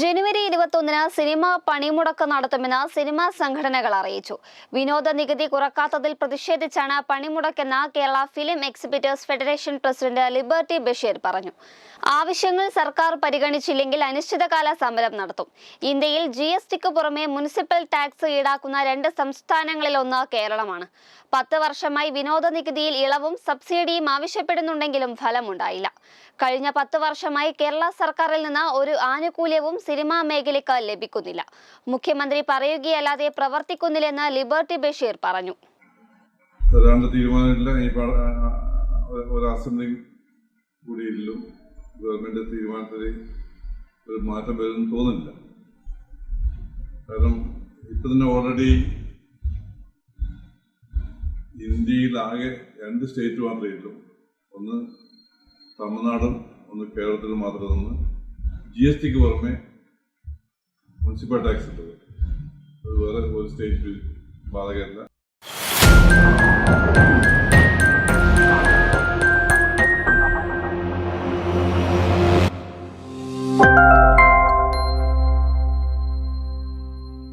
ജനുവരി ഇരുപത്തൊന്നിന് സിനിമ പണിമുടക്ക് നടത്തുമെന്ന് സിനിമാ സംഘടനകൾ അറിയിച്ചു. വിനോദ നികുതി കുറക്കാത്തതിൽ പ്രതിഷേധിച്ചാണ് പണിമുടക്കെന്ന് Kerala film exhibitors federation president Liberty Basheer പറഞ്ഞു. ആവശ്യങ്ങൾ സർക്കാർ പരിഗണിച്ചില്ലെങ്കിൽ അനിശ്ചിതകാല സമരം നടത്തും. ഇന്ത്യയിൽ ജി എസ് ടിക്ക് പുറമെ മുനിസിപ്പൽ ടാക്സ് ഈടാക്കുന്ന രണ്ട് സംസ്ഥാനങ്ങളിലൊന്ന് കേരളമാണ്. പത്ത് വർഷമായി വിനോദ നികുതിയിൽ ഇളവും സബ്സിഡിയും ആവശ്യപ്പെടുന്നുണ്ടെങ്കിലും ഫലമുണ്ടായില്ല. കഴിഞ്ഞ പത്ത് വർഷമായി കേരള സർക്കാരിൽ നിന്ന് ഒരു ആനുകൂല്യവും സിനിമാ മേഖലയ്ക്ക് ലഭിക്കുന്നില്ല. മുഖ്യമന്ത്രി പറയുകയല്ലാതെ പ്രവർത്തിക്കുന്നില്ലെന്ന് ലിബർട്ടി ബഷീർ പറഞ്ഞു. തീരുമാനമില്ല. ഒരു- അസംബ്ലി കൂടിയില്ലും ഗവൺമെന്റ് തീരുമാനത്തിൽ ഒരു മാറ്റം വരുമെന്ന് തോന്നുന്നില്ല. കാരണം ഇപ്പൊ തന്നെ ഓൾറെഡി ഇന്ത്യയിലാകെ രണ്ട് സ്റ്റേറ്റ് മാത്രമേ ഉള്ളൂ ഒന്ന് തമിഴ്നാടും ഒന്ന് കേരളത്തിലും മാത്രം. നിന്ന് ജി എസ് ടിക്ക് പുറമെ മുനിസിപ്പൽ ടാക്സ് ഉണ്ട് അത് വേറെ ഒരു സ്റ്റേറ്റിൽ ബാധകമല്ല